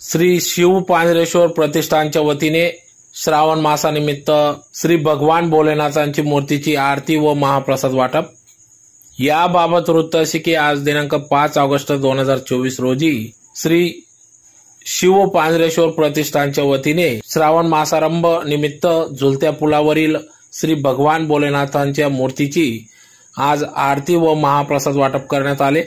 श्री शिव पांजरेश्वर प्रतिष्ठानच्या वतीने श्रावण मासानिमित्त श्री भगवान भोलेनाथांची मूर्तीची आरती व महाप्रसाद वाटप. याबाबत वृत्त असे की आज दिनांक पाच ऑगस्ट दोन हजार चोवीस रोजी श्री शिव पांजरेश्वर प्रतिष्ठानच्या वतीने श्रावण मासारंभ निमित्त झुलत्या पुलावरील श्री भगवान भोलेनाथांच्या मूर्तीची आज आरती व महाप्रसाद वाटप करण्यात आले.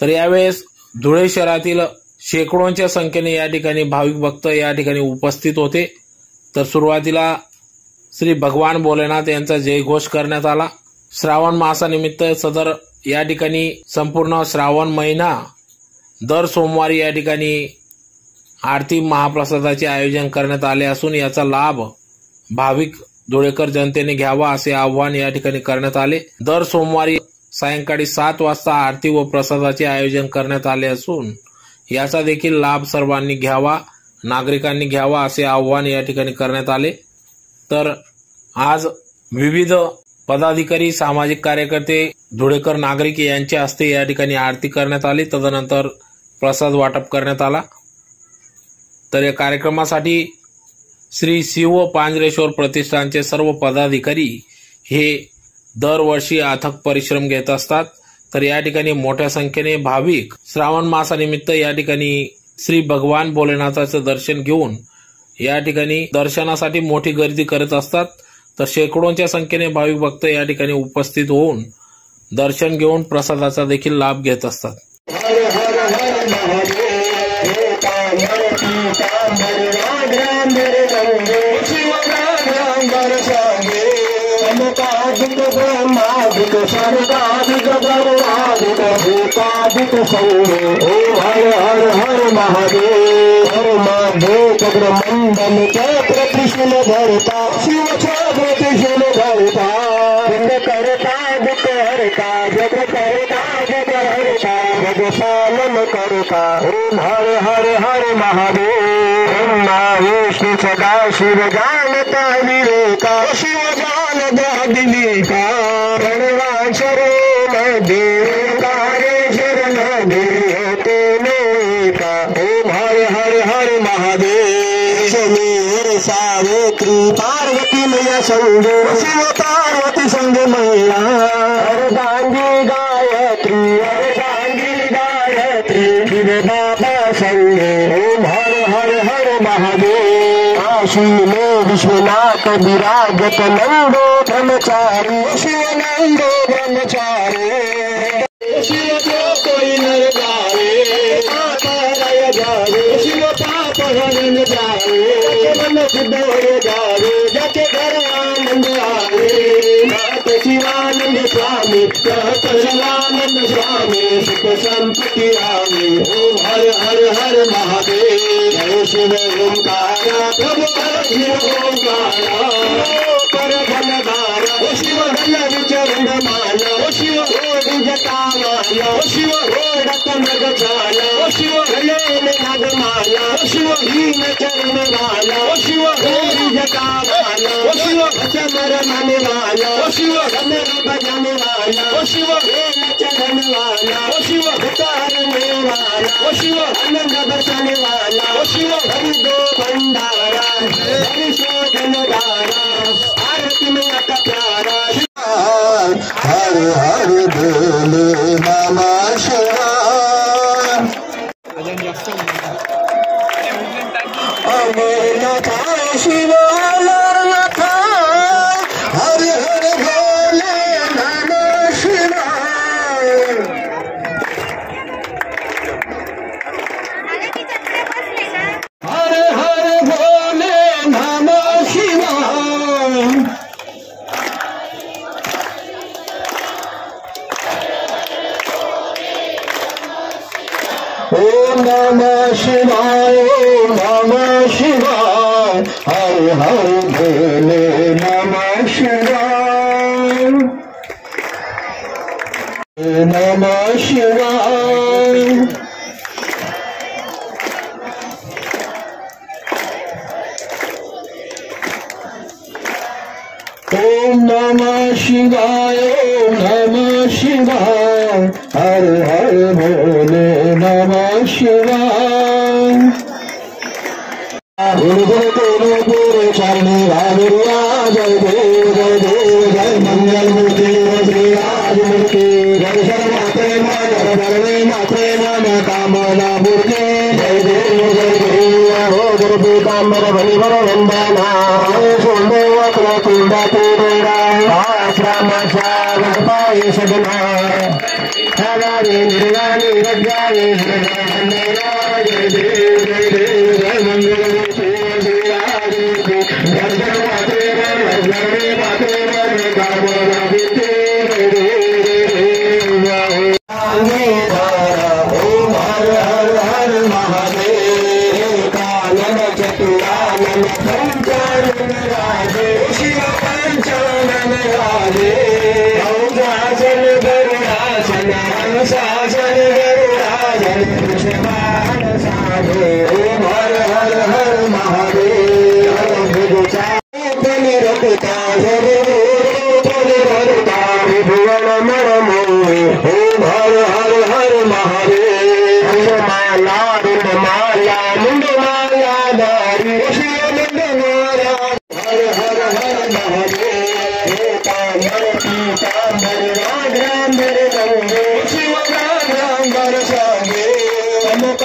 तर यावेळेस धुळे शहरातील शेकडोंच्या संख्येने या ठिकाणी भाविक भक्त या ठिकाणी उपस्थित होते. तर सुरुवातीला श्री भगवान भोलेनाथ यांचा जयघोष करण्यात आला. श्रावण मासानिमित्त सदर या ठिकाणी संपूर्ण श्रावण महिना दर सोमवारी या ठिकाणी आरती महाप्रसादाचे आयोजन करण्यात आले असून याचा लाभ भाविक धुळेकर जनतेने घ्यावा असे आव्हान या ठिकाणी करण्यात आले. दर सोमवारी सायंकाळी सात वाजता आरती व प्रसादाचे आयोजन करण्यात आले असून याचा देखील लाभ सर्वांनी घ्यावा नागरिकांनी घ्यावा असे आव्हान या ठिकाणी करण्यात आले. तर आज विविध पदाधिकारी सामाजिक कार्यकर्ते धुळेकर नागरिक यांच्या हस्ते या ठिकाणी आरती करण्यात आली. तदनंतर प्रसाद वाटप करण्यात आला. तर या कार्यक्रमासाठी श्री शिव पांजरेश्वर प्रतिष्ठानचे सर्व पदाधिकारी हे दरवर्षी अथक परिश्रम घेत असतात. तर या ठिकाणी मोठ्या संख्येने भाविक श्रावण मासानिमित्त या ठिकाणी श्री भगवान भोलेनाथाचं दर्शन घेऊन या ठिकाणी दर्शनासाठी मोठी गर्दी करत असतात तर शेकडोंच्या संख्येने भाविक भक्त या ठिकाणी उपस्थित होऊन दर्शन घेऊन प्रसादाचा देखील लाभ घेत असतात अमकाधिक ब्रह्माधिक स्वर्गाधिक ब्रह्माधिक भूताधिक संगे ओ हर हर हर महादेव हर महादेव चक्र मंडल चक्र त्रिशूल धरता शिव चक्र त्रिशूल धरता पिंड करता दुख हरता जग करता जग हरता जग पालन करता ओम हर हर हर महादेव ब्रह्मा विष्णु सदा शिव जानता विवेका शिव जान दिलीका प्रणवाचरो देव कार्य शरण देते का ओम हर हर हर महादेव शमीर सावित्री पार्वती मैया संग शिव पार्वती संग मैया अर्धांगी गायत्री अर्धांगी गायत्री शिव बाबा संग ओम हर हर हर महादेव में विश्वनाथ विराजत नंदो ब्रह्मचारी शिव नंदो ब्रह्मचारी मन शुद्ध हो जावे, जाके घर आनंद आवे। नाथ शिवानंद स्वामी कहत शिवानंद स्वामी, सुख संपत्ति आवे। ओम हर हर हर महादेव, जय शिव ओंकारा, प्रभु कर शिव ओंकारा। कर धनधारा ओ शिव धन विचरण ओ शिव जटामाला ओ शिव रोड कनक चाला ओ शिव। हले में नागमाला ओ शिव। हीन चरण वाला। ओ शिव। रोड जटामाला ओ शिव। चमर मन वाला। ओ शिव। धनर बजन वाला। ओ शिव। हेम चरण वाला। ओ शिव। उतारने वाला। ओ शिव। आनंद बसन वाला। ओ शिव। हरि दो भंडारा। हरि। शोधन धारा। आरती में अत प्यारा हर हर Hallelujah. Namah Shivaya, Namah Shivaya, Har Har Bhole Namah Shivaya. Namah Shivaya. Om Namah Shivaya, Om Namah Shivaya, Har Har Bhole சிவாய் சரணி ராஜரியா ஜெய தேவ ஜெய தேவ ஜெய மங்கள் மூர்த்தி ஸ்ரீ ராஜமூர்த்தி ஜெய சர்வ பிரேம ஜர பரவேம பிரேம ந காமனா மூர்த்தி ஜெய தேவ ஜெய தேவ ஹோ ஜரபி தாம்பர பரிவர வந்தனா சுந்தேவ பிரகுண்டா தீரா ஆசிரம சாரபாய சதனா हवानी निर्वाणी रज्ञानी जय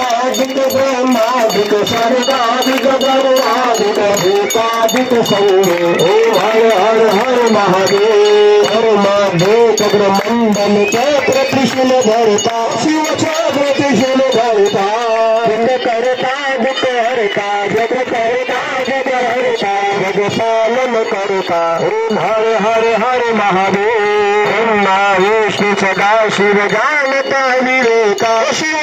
अमुकाधिक ब्रह्माधिक सर्गाधिक गरुडाधिक भूताधिक संगे ओम हर हर हर महादेव हर महादेव चक्र मंडल चक्र त्रिशूल धरता शिव चक्र त्रिशूल धरता जग करता जग हरता जग करता जग हरता जग पालन करता ओम हर हर हर महादेव ब्रह्मा विष्णु सदा शिव जानता विवेका शिव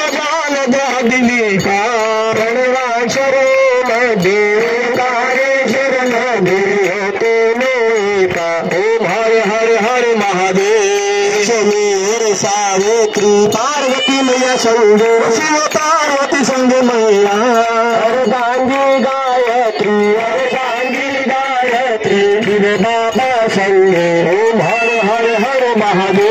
देवते नोका ओम हर हर हर महादेव पार्वती मैया शिव पार्वती गायत्री अर्धांगी गायत्री शिव बाबा संगे ओम हर हर हर महादेव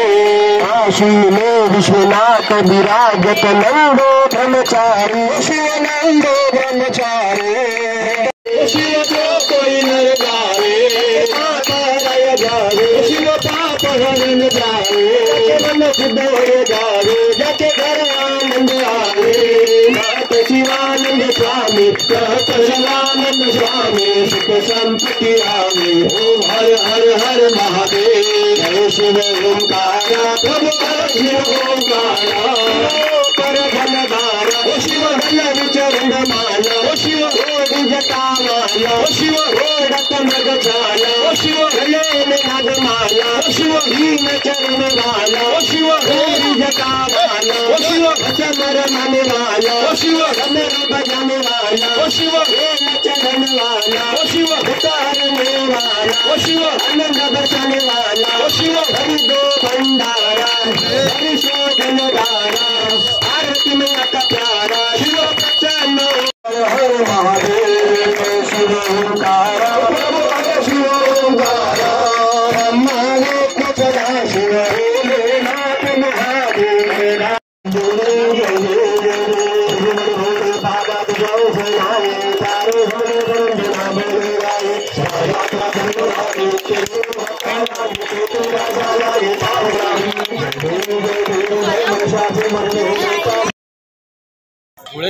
काशी विश्वनाथ विराजत नंदो ब्रह्मचारी शिव नंदो ब्रह्मचारी शिव स्वामी शिवानंद स्वामी सुख संपत्ति आवे ओम हर हर हर महादेव जय शिव ओंकारा, प्रभु हर शिव ओंकारा। पर धनधारा ओ शिव विचरण माला, ओ शिव रोड जटामाला ओ शिव रोडत मगजाला ओ शिव गले में नागमाला ओ शिव भीम चरण ओ शिव चमर मन वाला। ओ शिव। कमर बजाने वाला। ओ शिव। प्रेम चरण वाला। ओ शिव। उतारने वाला। ओ शिव। आनंद बचाने वाला। ओ शिव। हरि दो भंडारा। हरि शोधन वाला आरती में अका प्यारा। शिव। प्रसन्न हर हर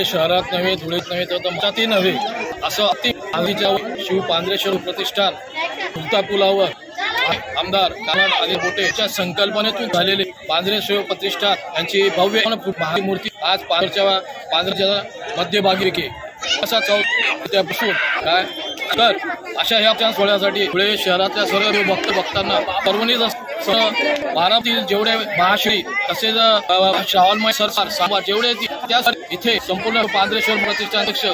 धुळे शहरात नव्हे धुळेत नव्हे तर दमचातही नव्हे. असं अति आधीच्या शिव पांढरेश्वर प्रतिष्ठान तुमता पुलावर आमदार कानाड आली बोटे यांच्या संकल्पनेतून झालेले पांढरेश्वर प्रतिष्ठान यांची भव्य महामूर्ती आज पांढरच्या पांढरच्या मध्यभागी विके असा चौथ त्यापासून काय? तर अशा ह्या त्या सोहळ्यासाठी धुळे शहरातल्या सर्व भक्त भक्तांना परवणीत सर्व जेवढे महाश्री तसेच श्रावणमय सरकार जेवढे ती- त्या इथे संपूर्ण पांढरेश्वर प्रतिष्ठान अध्यक्ष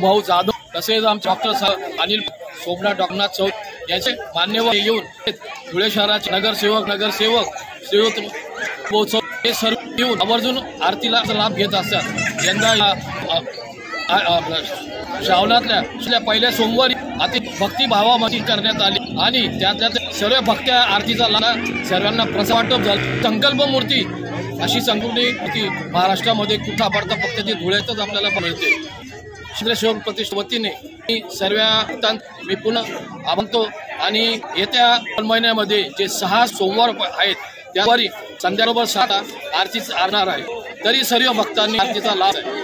भाऊ जाधव तसेच आमचे डॉक्टर अनिल सोमनाथ डॉक्टरनाथ चौथ याचे मान्यवर येऊन धुळे शहराचे नगरसेवक नगरसेवक श्रीयुत महोत्सव हे सर्व येऊन आवर्जून आरतीला लाभ घेत असतात. यंदा श्रावणातल्या पहिल्या सोमवारी अति भक्तिभावामध्ये करण्यात आली आणि त्यातल्या सर्व भक्त्या आरतीचा लाभ सर्वांना प्रसाद वाटप झाला. संकल्प मूर्ती अशी संकल्पनी मूर्ती महाराष्ट्रामध्ये कुठं पडता फक्त ती धुळ्यातच आपल्याला मिळते. चंद्रेश्वर प्रतिष्ठा वतीने मी सर्व मी पुन्हा आमंतो आणि येत्या महिन्यामध्ये जे सहा सोमवार आहेत त्यावरी संध्याबरोबर सहा आरतीच आणणार आहे. तरी सर्व भक्तांनी आरतीचा लाभ आहे